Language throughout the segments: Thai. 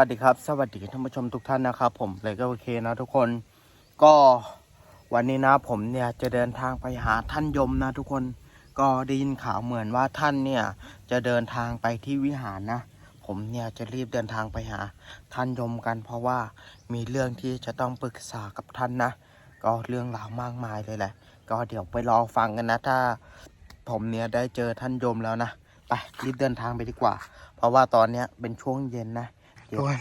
วัสดีครับ สวัสดีท่านผู้ชมทุกท่านนะครับ ผมเลยก็โอเคนะทุกคนก็วันนี้นะผมเนี่ยจะเดินทางไปหาท่านยมนะทุกคนก็ได้ยินข่าวเหมือนว่าท่านเนี่ยจะเดินทางไปที่วิหารนะ ผมเนี่ยจะรีบเดินทางไปหาท่านยมกัน เพราะว่ามีเรื่องที่จะต้องปรึกษากับท่านนะ ก็เรื่องราวมากมายเลยแหละ ก็เดี๋ยวไปรอฟังกันนะ ถ้าผมเนี่ยได้เจอท่านยมแล้วนะไปรีบเดินทางไปดีกว่า เพราะว่าตอนเนี้ยเป็นช่วงเย็นนะ ทุกคน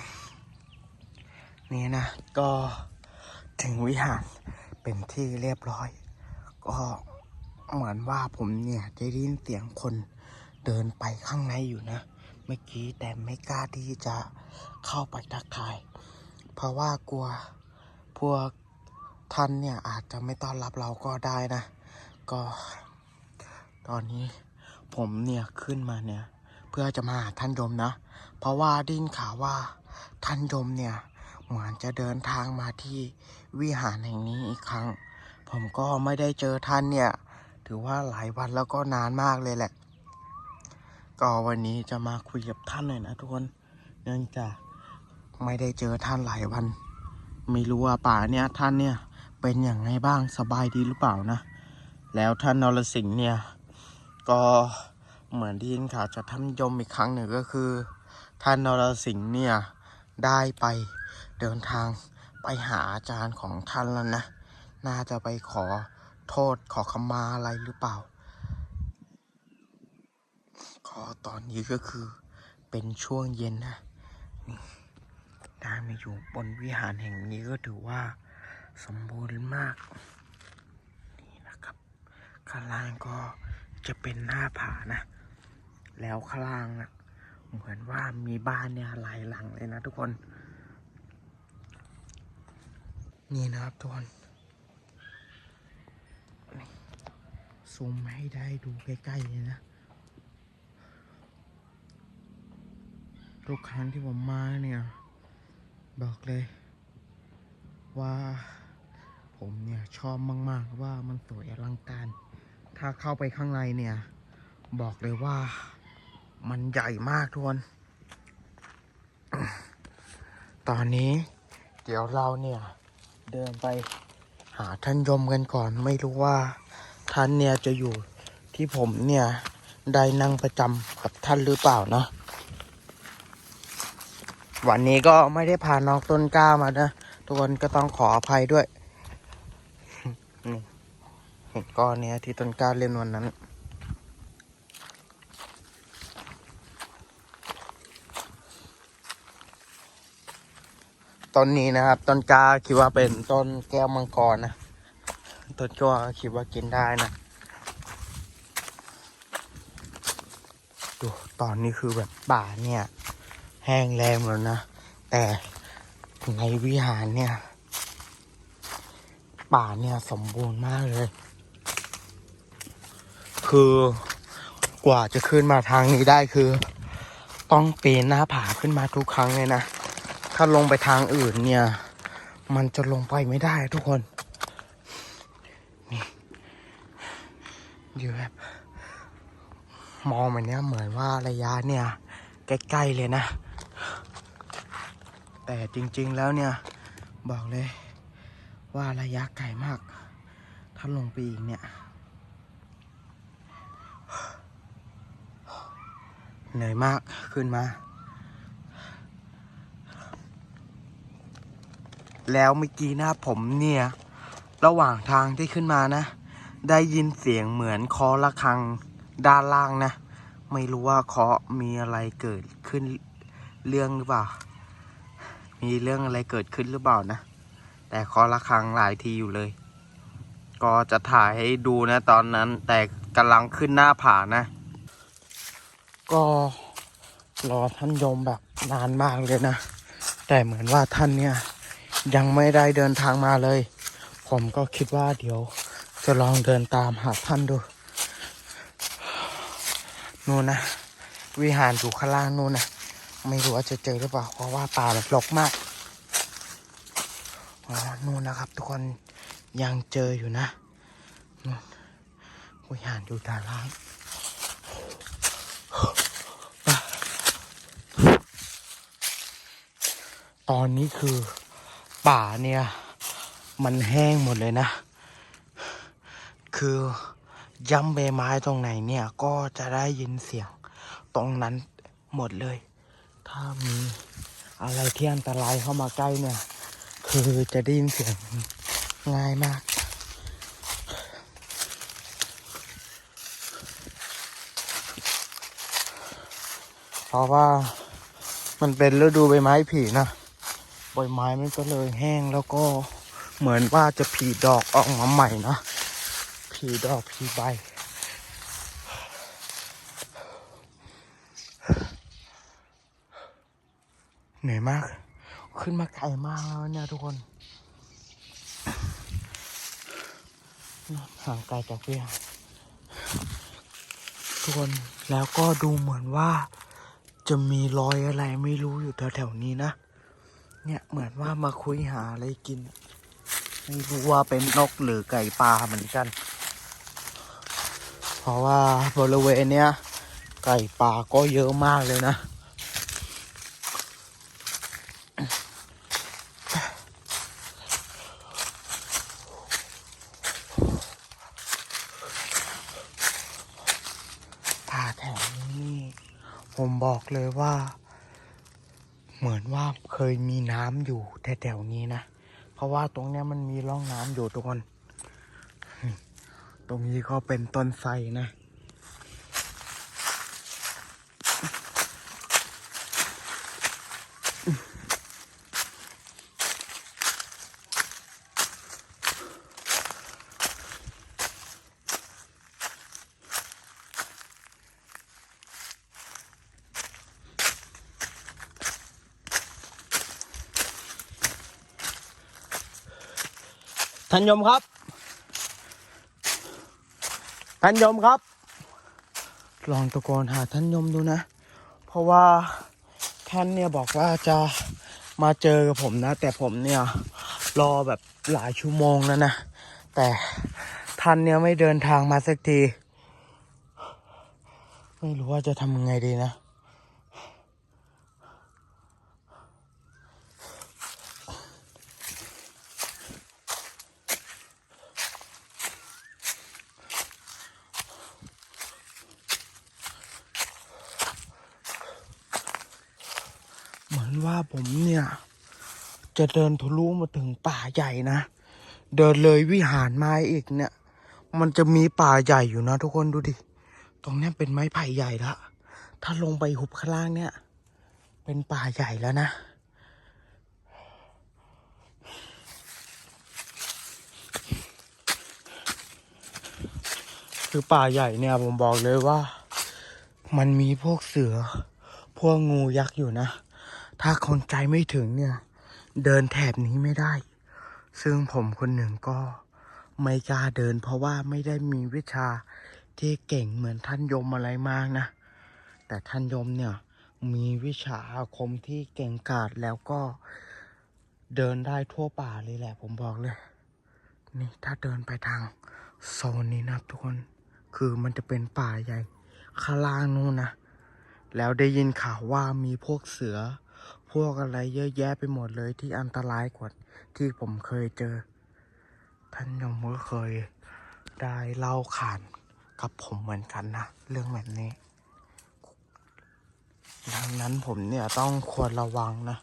นี่นะ ก็ถึงวิหารเป็นที่เรียบร้อย ก็เหมือนว่าผมเนี่ยจะได้ยินเสียงคนเดินไปข้างในอยู่นะ เมื่อกี้แต่ไม่กล้าที่จะเข้าไปทักทาย เพราะว่ากลัวพวกท่านเนี่ยอาจจะไม่ต้อนรับเราก็ได้นะ ก็ตอนนี้ผมเนี่ยขึ้นมาเนี่ย เพื่อจะมาหาท่านยมนะ เพราะว่าได้นข่าวว่าท่านยมเนี่ยเหมือนจะเดินทางมาที่วิหารแห่งนี้อีกครั้ง ผมก็ไม่ได้เจอท่านเนี่ย ถือว่าหลายวันแล้วก็นานมากเลยแหละ ก็วันนี้จะมาคุยกับท่านหน่อยนะทุกคน เนื่องจากไม่ได้เจอท่านหลายวัน ไม่รู้ว่าป่าเนี่ยท่านเนี่ยเป็นอย่างไงบ้างสบายดีหรือเปล่านะ แล้วท่านนรสิงห์เนี่ยก็ เหมือนที่ยินข่าวจากท่านยมอีกครั้งหนึ่งก็คือ ท่านนรสิงห์เนี่ย ได้ไปเดินทางไปหาอาจารย์ของท่านแล้วนะ น่าจะไปขอโทษขอขมาอะไรหรือเปล่าก็ตอนนี้ก็คือเป็นช่วงเย็นนะนี่ได้มาอยู่บนวิหารแห่งนี้ก็ถือว่าสมบูรณ์มาก นี่นะครับ ข้างล่างก็จะเป็นหน้าผานะ แล้วข้างล่างอะเหมือนว่ามีบ้านเนี่ยหลายหลังเลยนะทุกคน นี่นะครับทุกคนซูมให้ได้ดูใกล้ๆเลยนะทุกครั้งที่ผมมาเนี่ย บอกเลย ว่าผมเนี่ยชอบมาก ๆ ว่ามันสวยอลังการ ถ้าเข้าไปข้างในเนี่ย บอกเลยว่า มันใหญ่มากทุกคน ตอนนี้เดี๋ยวเราเนี่ย เดินไปหาท่านยมกันก่อน ไม่รู้ว่าท่านเนี่ยจะอยู่ที่ผมเนี่ย ได้นั่งประจำกับท่านหรือเปล่านะ วันนี้ก็ไม่ได้พาน้องต้นกล้ามานะทุกคนก็ต้องขออภัยด้วยนี่เห็นก้อนเนี้ยที่ต้นกล้าเล่นวันนั้น ต้นนี้นะครับ ต้นกล้าคิดว่าเป็นต้นแก้วมังกรนะ ต้นก็คิดว่ากินได้นะ ดูตอนนี้คือแบบป่าเนี่ย แห้งแล้งแล้วนะ แต่ในวิหารเนี่ย ป่าเนี่ยสมบูรณ์มากเลย คือกว่าจะขึ้นมาทางนี้ได้คือ ต้องปีนหน้าผาขึ้นมาทุกครั้งเลยนะ ถ้าลงไปทางอื่นเนี่ย มันจะลงไปไม่ได้ทุกคน นี่อยู่แบบมองมันเนี้ยเหมือนว่าระยะเนี่ย ใกล้ ๆ เลยนะ แต่จริง ๆ แล้วเนี่ย บอกเลย ว่าระยะไกลมาก ถ้าลงไปอีกเนี่ย เหนื่อยมากขึ้นมา แล้วเมื่อกี้นะผมเนี่ย ระหว่างทางที่ขึ้นมานะ ได้ยินเสียงเหมือนเคอระฆังด้านล่างนะ ไม่รู้ว่าเคาะมีอะไรเกิดขึ้นเรื่องหรือเปล่า มีเรื่องอะไรเกิดขึ้นหรือเปล่านะ แต่เคอระฆังหลายทีอยู่เลย ก็จะถ่ายให้ดูนะตอนนั้น แต่กำลังขึ้นหน้าผานะ ก็รอท่านยมแบบนานมากเลยนะ แต่เหมือนว่าท่านเนี่ย ยังไม่ได้เดินทางมาเลย ผมก็คิดว่าเดี๋ยว จะลองเดินตามหาท่านดูนู่นนะ วิหารอยู่ข้างล่างนู่นนะไม่รู้ว่าจะเจอหรือเปล่า เพราะว่าป่าแบบรกมากอ๋อนู่นนะครับทุกคนยังเจออยู่นะนู่นวิหารอยู่ด้านล่างตอนนี้คือ ป่าเนี่ย มันแห้งหมดเลยนะ คือย้ำใบไม้ตรงไหนเนี่ย ก็จะได้ยินเสียงตรงนั้นหมดเลย ถ้ามีอะไรที่อันตรายเข้ามาใกล้เนี่ย คือจะได้ยินเสียงง่ายมาก เพราะว่ามันเป็นฤดูใบไม้ผลินะ ใบไม้มันก็เลยแห้งแล้วก็เหมือนว่าจะผลิดอกออกมาใหม่นะผลิดอกผลิใบ เหนื่อยมาก ขึ้นมาไกลมากแล้วเนี่ยทุกคนห่างไกลจากพี่หาดทุกคนแล้วก็ดูเหมือนว่าจะมีรอยอะไรไม่รู้อยู่แถวๆนี้นะ เนี่ยเหมือนว่ามาคุยหาอะไรกิน ไม่รู้ว่าเป็นนกหรือไก่ปลาเหมือนกัน เพราะว่าบริเวณเนี้ยไก่ป่าก็เยอะมากเลยนะ ป่าแถวนี้ ผมบอกเลยว่า เหมือนว่าเคยมีน้ำอยู่แถวๆนี้นะ เพราะว่าตรงเนี้ยมันมีร่องน้ำอยู่ทุกคน ตรงนี้ก็เป็นต้นไทรนะ ท่านยมครับ ท่านยมครับ ลองตะโกนหาท่านยมดูนะ เพราะว่าท่านเนี่ยบอกว่าจะมาเจอกับผมนะ แต่ผมเนี่ยรอแบบหลายชั่วโมงแล้วนะ แต่ท่านเนี่ยไม่เดินทางมาสักที ไม่รู้ว่าจะทำยังไงดีนะ ว่าผมเนี่ย จะเดินทะลุมาถึงป่าใหญ่นะ เดินเลยวิหารไม้อีกเนี่ย มันจะมีป่าใหญ่อยู่นะทุกคนดูดิ ตรงนี้เป็นไม้ไผ่ใหญ่ละ ถ้าลงไปหุบข้างล่างเนี่ย เป็นป่าใหญ่แล้วนะคือป่าใหญ่เนี่ยผมบอกเลยว่า มันมีพวกเสือ พวกงูยักษ์อยู่นะ ถ้าคนใจไม่ถึงเนี่ย เดินแถบนี้ไม่ได้ ซึ่งผมคนหนึ่งก็ไม่กล้าเดิน เพราะว่าไม่ได้มีวิชาที่เก่งเหมือนท่านยมอะไรมากนะ แต่ท่านยมเนี่ยมีวิชาอาคมที่เก่งกาจแล้วก็เดินได้ทั่วป่าเลยแหละ ผมบอกเลย นี่ถ้าเดินไปทางโซนนี้นะทุกคน คือมันจะเป็นป่าใหญ่ข้างล่างนู่นนะ แล้วได้ยินข่าวว่ามีพวกเสือ พวกอะไรเยอะแยะไปหมดเลยที่อันตรายกว่าที่ผมเคยเจอ ท่านยมก็เคยได้เล่าขานกับผมเหมือนกันนะ เรื่องแบบนี้ ดังนั้นผมเนี่ยต้องควรระวังนะ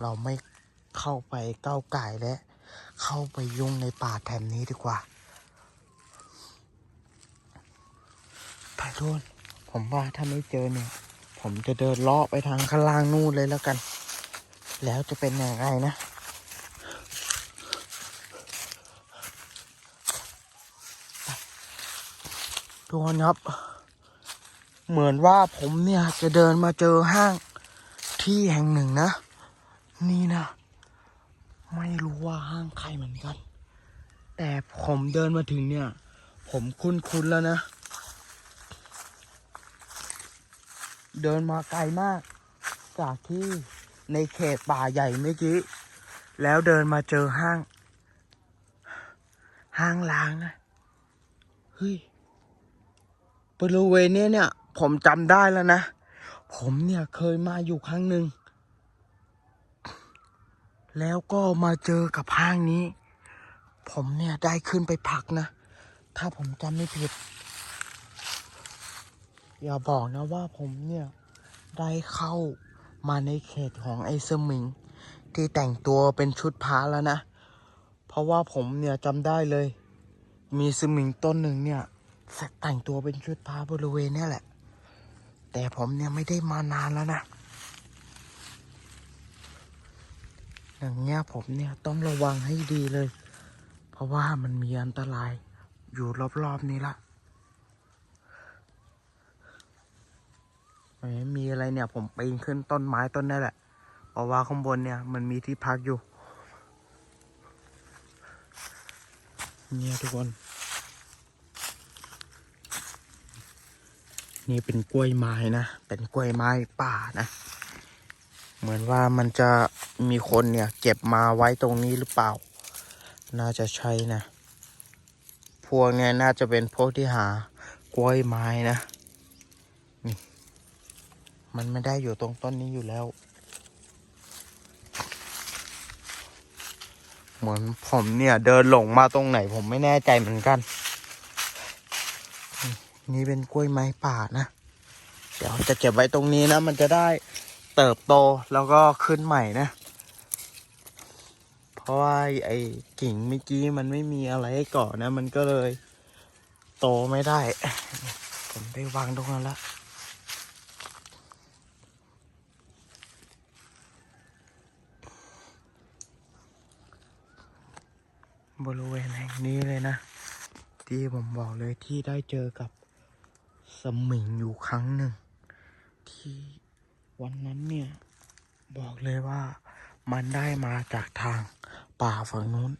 เราไม่เข้าไปก้าวไก่และ เข้าไปยุ่งในป่าแถบนี้ดีกว่าไปทุนผมว่าถ้าไม่เจอเนี่ย ผมจะเดินเลาะไปทางข้างล่างนู่นเลยแล้วกัน แล้วจะเป็นยังไงนะ ทุกคนครับ เหมือนว่าผมเนี่ยจะเดินมาเจอห้างที่แห่งหนึ่งนะ นี่นะ ไม่รู้ว่าห้างใครเหมือนกัน แต่ผมเดินมาถึงเนี่ย ผมคุ้นๆแล้วนะ เดินมาไกลมาก จากที่ในเขตป่าใหญ่เมื่อกี้ แล้วเดินมาเจอห้าง ห้างล้างนะ เฮ้ยบริเวณเนี้ยเนี่ย ผมจำได้แล้วนะ ผมเนี่ยเคยมาอยู่ครั้งหนึ่ง แล้วก็มาเจอกับห้างนี้ ผมเนี่ยได้ขึ้นไปพักนะ ถ้าผมจำไม่ผิด อย่าบอกนะว่าผมเนี่ย ได้เข้ามาในเขตของไอ้สมิง ที่แต่งตัวเป็นชุดพระแล้วนะ เพราะว่าผมเนี่ยจำได้เลย มีสมิงต้นหนึ่งเนี่ยแต่งตัวเป็นชุดพระบริเวณนี่แหละ แต่ผมเนี่ยไม่ได้มานานแล้วนะอย่างเงี้ยผมเนี่ยต้องระวังให้ดีเลย เพราะว่ามันมีอันตรายอยู่รอบๆนี้ละ มีอะไรเนี่ยผมปีนขึ้นต้นไม้ต้นนั่นแหละเพราะว่าข้างบนเนี่ยมันมีที่พักอยู่ เนี่ยทุกคน นี่เป็นกล้วยไม้นะ เป็นกล้วยไม้ป่านะ เหมือนว่ามันจะมีคนเนี่ยเก็บมาไว้ตรงนี้หรือเปล่า น่าจะใช่นะ พวกเนี่ยน่าจะเป็นพวกที่หากล้วยไม้นะ มันไม่ได้อยู่ตรงต้นนี้อยู่แล้ว เหมือนผมเนี่ย เดินหลงมาตรงไหน ผมไม่แน่ใจเหมือนกัน นี่เป็นกล้วยไม้ป่านะ เดี๋ยวจะเก็บไว้ตรงนี้นะ มันจะได้เติบโตแล้วก็ขึ้นใหม่นะ เพราะว่าไอ้กิ่งเมื่อกี้มันไม่มีอะไรให้เกาะนะ มันก็เลย โตไม่ได้ ผมได้วางตรงนั้นแล้ว บริเวณแห่งนี้เลยนะ ที่ผมบอกเลยที่ได้เจอกับสมิงอยู่ครั้งหนึ่ง ที่วันนั้นเนี่ย บอกเลยว่ามันได้มาจากทางป่าฝั่งนู้น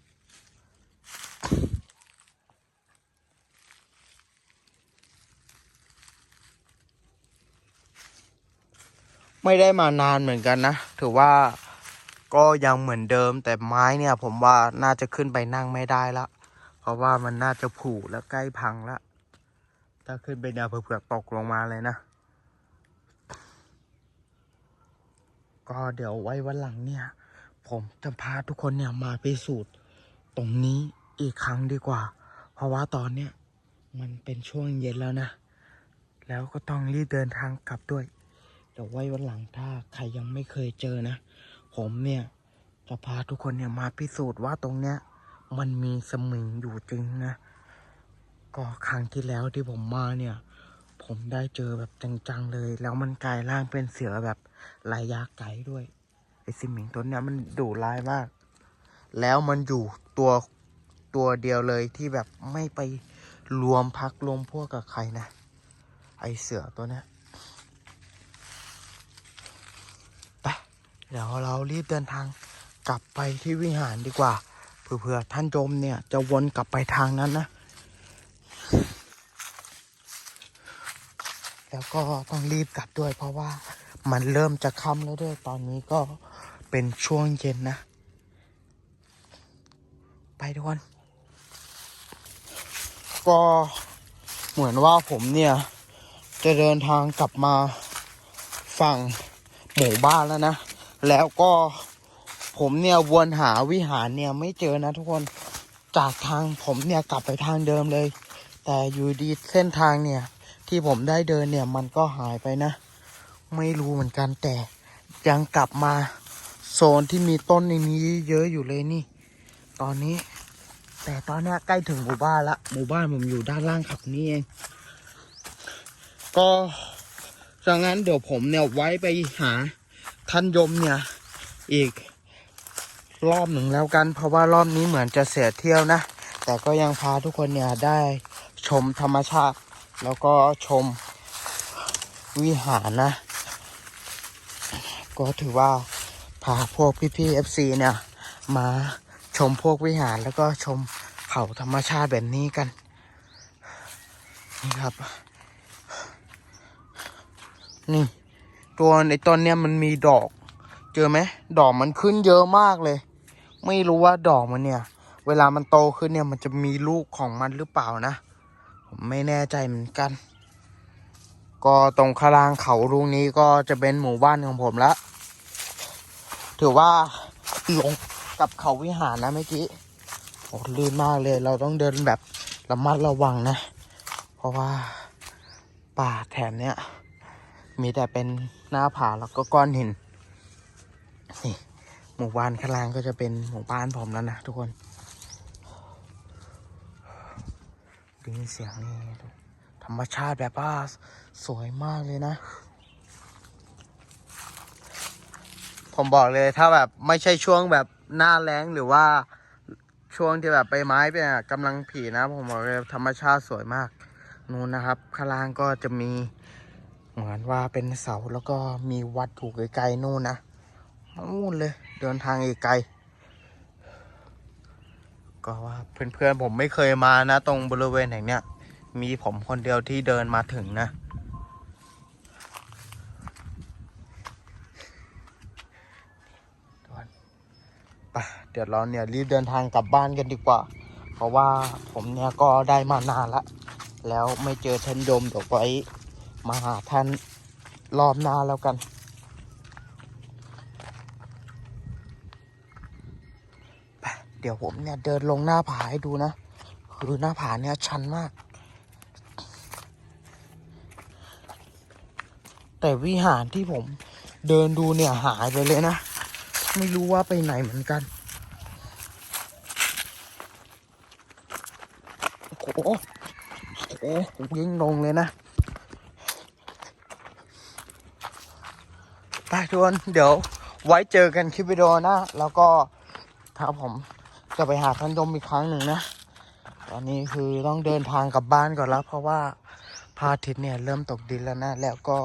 ไม่ได้มานานเหมือนกันนะ ถือว่า ก็ยังเหมือนเดิม แต่ไม้เนี่ย ผมว่าน่าจะขึ้นไปนั่งไม่ได้ละ เพราะว่ามันน่าจะผุแล้วใกล้พังละถ้าขึ้นไปเนี่ยเผื่อตกลงมาเลยนะ ก็เดี๋ยวไว้วันหลังเนี่ย ผมจะพาทุกคนเนี่ยมาพิสูจน์ตรงนี้อีกครั้งดีกว่า เพราะว่าตอนเนี้ยมันเป็นช่วงเย็นแล้วนะ แล้วก็ต้องรีบเดินทางกลับด้วย เดี๋ยวไว้วันหลังถ้าใครยังไม่เคยเจอนะ ผมเนี่ย จะพาทุกคนเนี่ยมาพิสูจน์ว่าตรงเนี้ย มันมีสมิงอยู่จริงนะ ก็ครั้งที่แล้วที่ผมมาเนี่ย ผมได้เจอแบบจังๆเลย แล้วมันกลายร่างเป็นเสือแบบลายยาไก่ด้วยไอ้สมิงตัวเนี้ยมันดุร้ายมาก แล้วมันอยู่ตัวตัวเดียวเลยที่แบบไม่ไปรวมพักรวมพวกกับใครนะ ไอเสือตัวเนี้ยไป เดี๋ยวเรารีบเดินทางกลับไปที่วิหารดีกว่าเผื่อท่านโจมเนี่ยจะวนกลับไปทางนั้นนะ แล้วก็ต้องรีบกลับด้วยเพราะว่ามันเริ่มจะค่ำแล้วด้วย ตอนนี้ก็เป็นช่วงเย็นนะ ไปทุกคน ก็เหมือนว่าผมเนี่ย จะเดินทางกลับมาฝั่งหมู่บ้านแล้วนะ แล้วก็ผมเนี่ยวนหาวิหารเนี่ยไม่เจอนะทุกคนจากทางผมเนี่ยกลับไปทางเดิมเลย แต่อยู่ดีเส้นทางเนี่ย ที่ผมได้เดินเนี่ยมันก็หายไปนะ ไม่รู้เหมือนกันแต่ยังกลับมาโซนที่มีต้นในนี้เยอะอยู่เลยนี่ ตอนนี้ แต่ตอนนี้ใกล้ถึงหมู่บ้านละหมู่บ้านผมอยู่ด้านล่างขับนี้เอง ก็ดังนั้นเดี๋ยวผมเนี่ยไว้ไปหา ท่านยมเนี่ย อีกรอบหนึ่งแล้วกัน เพราะว่ารอบนี้เหมือนจะเสียเที่ยวนะ แต่ก็ยังพาทุกคนเนี่ยได้ชมธรรมชาติ แล้วก็ชมวิหารนะ ก็ถือว่าพาพวกพี่ๆ FC เนี่ย มาชมพวกวิหารแล้วก็ชมเขาธรรมชาติแบบนี้กัน นี่ครับ นี่ ตัวในต้นเนี่ยมันมีดอก เจอไหมดอกมันขึ้นเยอะมากเลย ไม่รู้ว่าดอกมันเนี่ย เวลามันโตขึ้นเนี่ยมันจะมีลูกของมันหรือเปล่านะ ผมไม่แน่ใจเหมือนกัน ก็ตรงข้างล่างเขาลูกนี้ก็จะเป็นหมู่บ้านของผมละถือว่าลงกับเขาวิหารนะเมื่อกี้โอ้ลื่นมากเลย เราต้องเดินแบบระมัดระวังนะ เพราะว่าป่าแถบเนี้ย มีแต่เป็นหน้าผาแล้วก็ก้อนหินนี่หมู่บ้านข้างล่างก็จะเป็นหมู่บ้านผมแล้วนะทุกคนได้ยินเสียงนี่ธรรมชาติแบบว่าสวยมากเลยนะ ผมบอกเลยถ้าแบบไม่ใช่ช่วงแบบหน้าแล้งหรือว่าช่วงที่แบบใบไม้เป็นกำลังผลินะ ผมบอกเลยธรรมชาติสวยมากนู่นนะครับข้างล่างก็จะมี เหมือนว่าเป็นเสาแล้วก็มีวัดถูกไกลๆนู่นนะนู่นเลย เดินทางไกลก็ว่าเพื่อนๆผมไม่เคยมานะ ตรงบริเวณแห่งเนี้ยมีผมคนเดียวที่เดินมาถึงนะปเดี๋ยวเราเนี่ยรีบเดินทางกลับบ้านกันดีกว่า เพราะว่าผมเนี่ยก็ได้มานานละ แล้วไม่เจอท่นยมเดี๋ยวไว้ มาหาท่านรอบหน้าแล้วกัน เดี๋ยวผมเนี่ยเดินลงหน้าผาให้ดูนะ คือหน้าผาเนี่ยชันมาก แต่วิหารที่ผมเดินดูเนี่ยหายไปเลยนะ ไม่รู้ว่าไปไหนเหมือนกันโอ้โหโอ้โหยิ่งลงเลยนะ ไปทุกคนเดี๋ยวไว้เจอกันคลิปวิดีโอนะแล้วก็ถ้าผมจะไปหาท่านยมอีกครั้งหนึ่งนะ ตอนนี้คือต้องเดินทางกลับบ้านก่อนแล้ว เพราะว่าพระอาทิตย์เนี่ยเริ่มตกดินแล้วนะ แล้วก็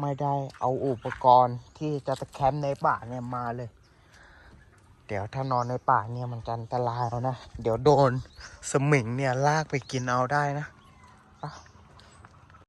ไม่ได้เอาอุปกรณ์ที่จะตะแคมป์ในป่าเนี่ยมาเลย เดี๋ยวถ้านอนในป่าเนี่ยมันจะอันตรายแล้วนะ เดี๋ยวโดนสมิงเนี่ยลากไปกินเอาได้นะ